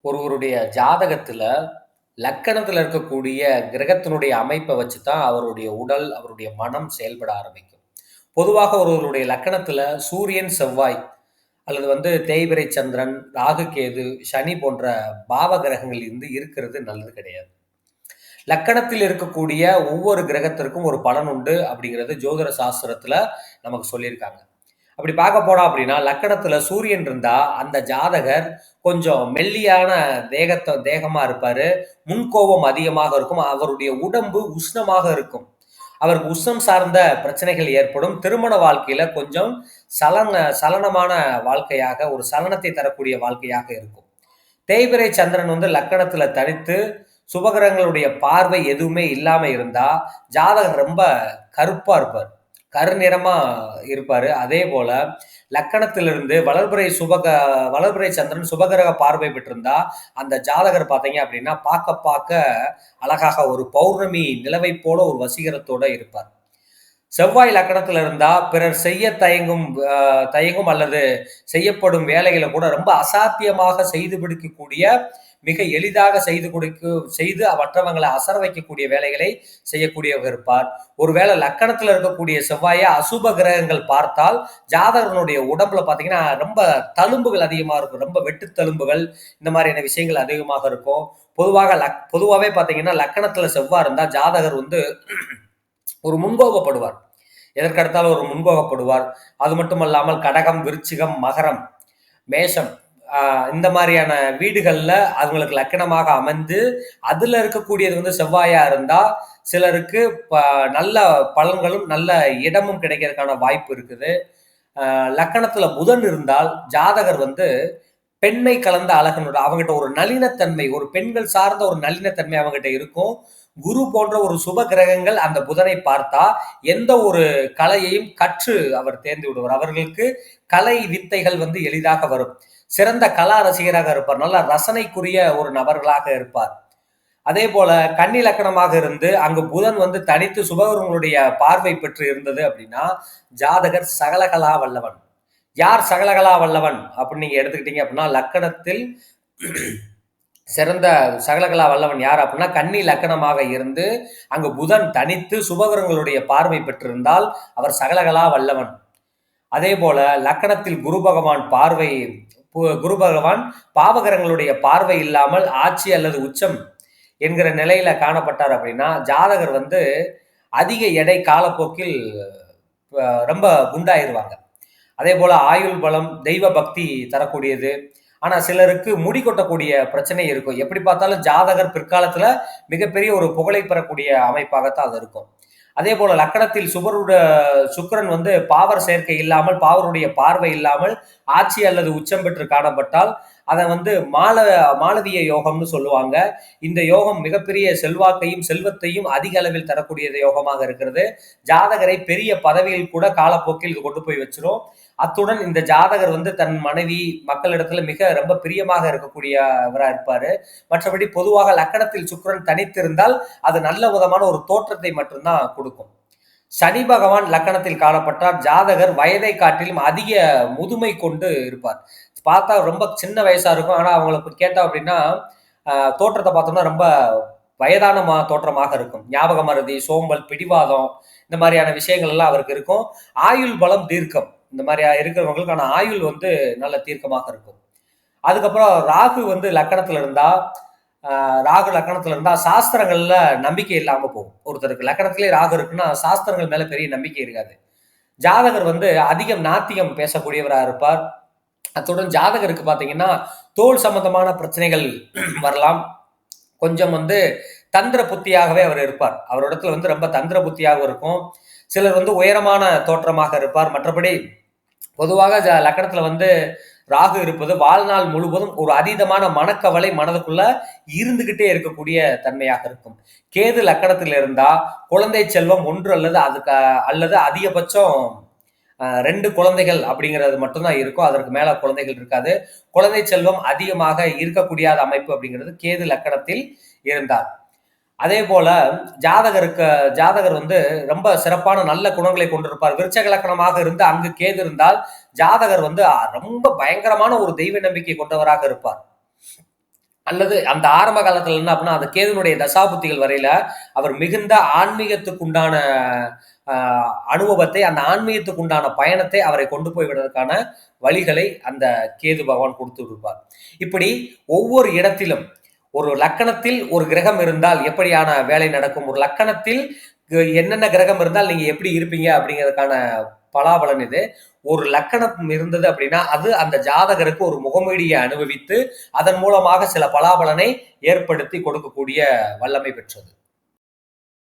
ஒருவருடைய ஜாதகத்துல, லக்கணத்துல இருக்கக்கூடிய கிரகத்தினுடைய அமைப்ப வச்சு தான் அவருடைய உடல், அவருடைய மனம் செயல்பட ஆரம்பிக்கும். பொதுவாக ஒருவருடைய லக்கணத்துல சூரியன், செவ்வாய் அல்லது வந்து தேய்பிறை சந்திரன், ராகு, கேது, சனி போன்ற பாவ கிரகங்கள் இருந்து இருக்கிறது நல்லது கிடையாது. லக்கணத்தில் இருக்கக்கூடிய ஒவ்வொரு கிரகத்திற்கும் ஒரு பலன் உண்டு அப்படிங்கிறது ஜோதிட சாஸ்திரத்துல நமக்கு சொல்லியிருக்காங்க. அப்படி பார்க்க போனோம் அப்படின்னா, லக்கணத்துல சூரியன் இருந்தா, அந்த ஜாதகர் கொஞ்சம் மெல்லியான தேகத்தை தேகமா இருப்பாரு. முன்கோபம் அதிகமாக இருக்கும். அவருடைய உடம்பு உஷ்ணமாக இருக்கும். அவருக்கு உஷ்ணம் சார்ந்த பிரச்சனைகள் ஏற்படும். திருமண வாழ்க்கையில கொஞ்சம் சலன சலனமான வாழ்க்கையாக, ஒரு சலனத்தை தரக்கூடிய வாழ்க்கையாக இருக்கும். தேய்பிரை சந்திரன் வந்து லக்கணத்துல தனித்து, சுபகிரகங்களுடைய பார்வை எதுவுமே இல்லாம இருந்தா, ஜாதகர் ரொம்ப கருப்பா இருப்பார். கருநிறமா இருப்பாரு. அதேபோல லக்கணத்திலிருந்து வளர்புரை சுபக வளர்புரை சந்திரன் சுபகிரக பார்வை பெற்றிருந்தா, அந்த ஜாதகர் பார்த்தீங்க அப்படின்னா, பார்க்க பார்க்க அழகாக ஒரு பௌர்ணமி நிலவை போல ஒரு வசீகரத்தோட இருப்பார். செவ்வாய் லக்கணத்துல இருந்தா, பிறர் செய்ய தயங்கும் தயங்கும் அல்லது செய்யப்படும் வேலைகளை கூட ரொம்ப அசாத்தியமாக செய்து பிடிக்கக்கூடிய மிக எளிதாக செய்து கொடுக்க செய்து மற்றவங்களை அசர வைக்கக்கூடிய வேலைகளை செய்யக்கூடியவர் இருப்பார். ஒருவேளை லக்கணத்துல இருக்கக்கூடிய செவ்வாயை அசுப கிரகங்கள் பார்த்தால், ஜாதகனுடைய உடம்புல பார்த்தீங்கன்னா, ரொம்ப தழும்புகள் அதிகமாக இருக்கும். ரொம்ப வெட்டு தழும்புகள், இந்த மாதிரியான விஷயங்கள் அதிகமாக இருக்கும். பொதுவாக லக் பொதுவாகவே பார்த்தீங்கன்னா, லக்கணத்துல செவ்வாய் இருந்தால் ஜாதகர் வந்து ஒரு முன்கோபப்படுவார். எதற்கெடுத்தாலும் ஒரு முன்கோபப்படுவார். அது மட்டுமல்லாமல் கடகம், விருச்சிகம், மகரம், மேஷம் இந்த மாதிரியான வீடுகளில் அவங்களுக்கு லக்கணமாக அமைந்து, அதில் இருக்கக்கூடியது வந்து செவ்வாயாக இருந்தால் சிலருக்கு ப நல்ல பலன்களும், நல்ல இடமும் கிடைக்கிறதுக்கான வாய்ப்பு இருக்குது. லக்கணத்தில் புதன் இருந்தால், ஜாதகர் வந்து பெண்மை கலந்த அழகனோட அவங்ககிட்ட ஒரு நளினத்தன்மை, ஒரு பெண்கள் சார்ந்த ஒரு நளினத்தன்மை அவங்ககிட்ட இருக்கும். குரு போன்ற ஒரு சுப கிரகங்கள் அந்த புதனை பார்த்தா, எந்த ஒரு கலையையும் கற்று அவர் தேர்ந்து விடுவார். அவர்களுக்கு கலை வித்தைகள் வந்து எளிதாக வரும். சிறந்த கலா ரசிகராக இருப்பார். நல்ல ரசனைக்குரிய ஒரு நபர்களாக இருப்பார். அதேபோல கன்னி லக்கணமாக இருந்து, அங்கு புதன் வந்து தனித்து சுபகிரகங்களுடைய பார்வை பெற்று இருந்தது அப்படின்னா, ஜாதகர் சகலகலா வல்லவன். யார் சகலகலா வல்லவன் அப்படின்னு நீங்க எடுத்துக்கிட்டீங்க அப்படின்னா, லக்கணத்தில் சிறந்த சகலகலா வல்லவன் யார் அப்படின்னா, கன்னி லக்கணமாக இருந்து, அங்கு புதன் தனித்து சுபகரங்களுடைய பார்வை பெற்றிருந்தால், அவர் சகலகலா வல்லவன். அதே போல லக்கணத்தில் குரு பகவான் பார்வை பு குரு பகவான் பாவகரங்களுடைய பார்வை இல்லாமல் ஆட்சி அல்லது உச்சம் என்கிற நிலையில காணப்பட்டார் அப்படின்னா, ஜாதகர் வந்து அதிக எடை காலப்போக்கில் ரொம்ப குண்டாயிருவாங்க. அதே போல் ஆயுள் பலம், தெய்வ பக்தி தரக்கூடியது. ஆனா சிலருக்கு முடி கொட்டக்கூடிய பிரச்சனை இருக்கும். எப்படி பார்த்தாலும் ஜாதகர் பிற்காலத்துல மிகப்பெரிய ஒரு புகழை பெறக்கூடிய அமைப்பாகத்தான் அது இருக்கும். அதே போல லக்கணத்தில் சுபருட சுக்கரன் வந்து பாவர் சேர்க்கை இல்லாமல், பாவருடைய பார்வை இல்லாமல் ஆட்சி அல்லது உச்சம் பெற்று காணப்பட்டால், அதை வந்து மால மாலவிய யோகம்னு சொல்லுவாங்க. இந்த யோகம் மிகப்பெரிய செல்வாக்கையும், செல்வத்தையும் அதிக அளவில் தரக்கூடிய யோகமாக இருக்கிறது. ஜாதகரை பெரிய பதவியில் கூட காலப்போக்கில் இது கொண்டு போய் வச்சுரும். அத்துடன் இந்த ஜாதகர் வந்து தன் மனைவி, மக்களிடத்துல மிக ரொம்ப பிரியமாக இருக்கக்கூடியவராக இருப்பாரு. மற்றபடி பொதுவாக லக்கணத்தில் சுக்கரன் தனித்திருந்தால், அது நல்ல விதமான ஒரு தோற்றத்தை மட்டும்தான் கொடுக்கும் சனி பகவான் லக்கணத்தில் காணப்பட்டால், ஜாதகர் வயதை காட்டிலும் அதிக முதுமை கொண்டு இருப்பார். பார்த்தா ரொம்ப சின்ன வயசா இருக்கும். ஆனா அவங்களுக்கு கேட்டோம் அப்படின்னா, தோற்றத்தை பார்த்தோம்னா ரொம்ப வயதான மா தோற்றமாக இருக்கும். ஞாபக மருதி சோம்பல், பிடிவாதம் இந்த மாதிரியான விஷயங்கள் எல்லாம் அவருக்கு இருக்கும். ஆயுள் பலம், தீர்க்கம் இந்த மாதிரி இருக்கிறவங்களுக்கான ஆயுள் வந்து நல்ல தீர்க்கமாக இருக்கும். அதுக்கப்புறம் ராகு வந்து லக்கணத்துல இருந்தா, ராகு லக்கணத்துல இருந்தா சாஸ்திரங்கள்ல நம்பிக்கை இல்லாம போகும். ஒருத்தருக்கு லக்கணத்திலே ராகு இருக்குன்னா, சாஸ்திரங்கள் மேல பெரிய நம்பிக்கை இருக்காது. ஜாதகர் வந்து அதிகம் நாத்தியம் பேசக்கூடியவராக இருப்பார். அத்துடன் ஜாதகருக்கு பார்த்தீங்கன்னா, தோல் சம்பந்தமான பிரச்சனைகள் வரலாம். கொஞ்சம் வந்து தந்திர புத்தியாகவே அவர் இருப்பார். அவரிடத்துல வந்து ரொம்ப தந்திர புத்தியாகவும் இருக்கும். சிலர் வந்து உயரமான தோற்றமாக இருப்பார். மற்றபடி பொதுவாக ஜ லக்கணத்துல வந்து ராகு இருப்பது வாழ்நாள் முழுவதும் ஒரு அதீதமான மனக்கவலை மனதுக்குள்ள இருந்துகிட்டே இருக்கக்கூடிய தன்மையாக இருக்கும். கேது லக்கணத்தில் இருந்தா, குழந்தை செல்வம் ஒன்று அல்லது அதுக்கு அல்லது அதிகபட்சம் ரெண்டு குழந்தைகள் அப்படிங்கிறது மட்டும்தான் இருக்கும். அதற்கு மேல குழந்தைகள் இருக்காது. குழந்தை செல்வம் அதிகமாக இருக்கக்கூடியாத அமைப்பு அப்படிங்கிறது கேது லக்கணத்தில் இருந்தார். அதே போல ஜாதகருக்கு ஜாதகர் வந்து ரொம்ப சிறப்பான நல்ல குணங்களை கொண்டிருப்பார். விருச்சக லக்கணமாக இருந்து அங்கு கேது இருந்தால், ஜாதகர் வந்து ரொம்ப பயங்கரமான ஒரு தெய்வ நம்பிக்கை கொண்டவராக இருப்பார். அல்லது அந்த ஆரம்ப காலத்துல என்ன அப்படின்னா அந்த கேதுனுடைய தசாபுத்திகள் வரையில அவர் மிகுந்த ஆன்மீகத்துக்கு உண்டான ஆஹ், அனுபவத்தை அந்த ஆன்மீகத்துக்கு உண்டான பயணத்தை அவரை கொண்டு போய் விடுவதற்கான வழிகளை அந்த கேது பகவான் கொடுத்து விடுப்பார் இப்படி ஒவ்வொரு இடத்திலும் ஒரு லக்கணத்தில் ஒரு கிரகம் இருந்தால் எப்படியான வேலை நடக்கும்? ஒரு லக்கணத்தில் என்னென்ன கிரகம் இருந்தால் நீங்க எப்படி இருப்பீங்க அப்படிங்கிறதுக்கான பலாபலன் இது. ஒரு லக்கணம் இருந்தது அப்படின்னா அது அந்த ஜாதகருக்கு ஒரு முகமூடியை அனுபவித்து அதன் மூலமாக சில பலாபலனை ஏற்படுத்தி கொடுக்கக்கூடிய வல்லமை பெற்றது.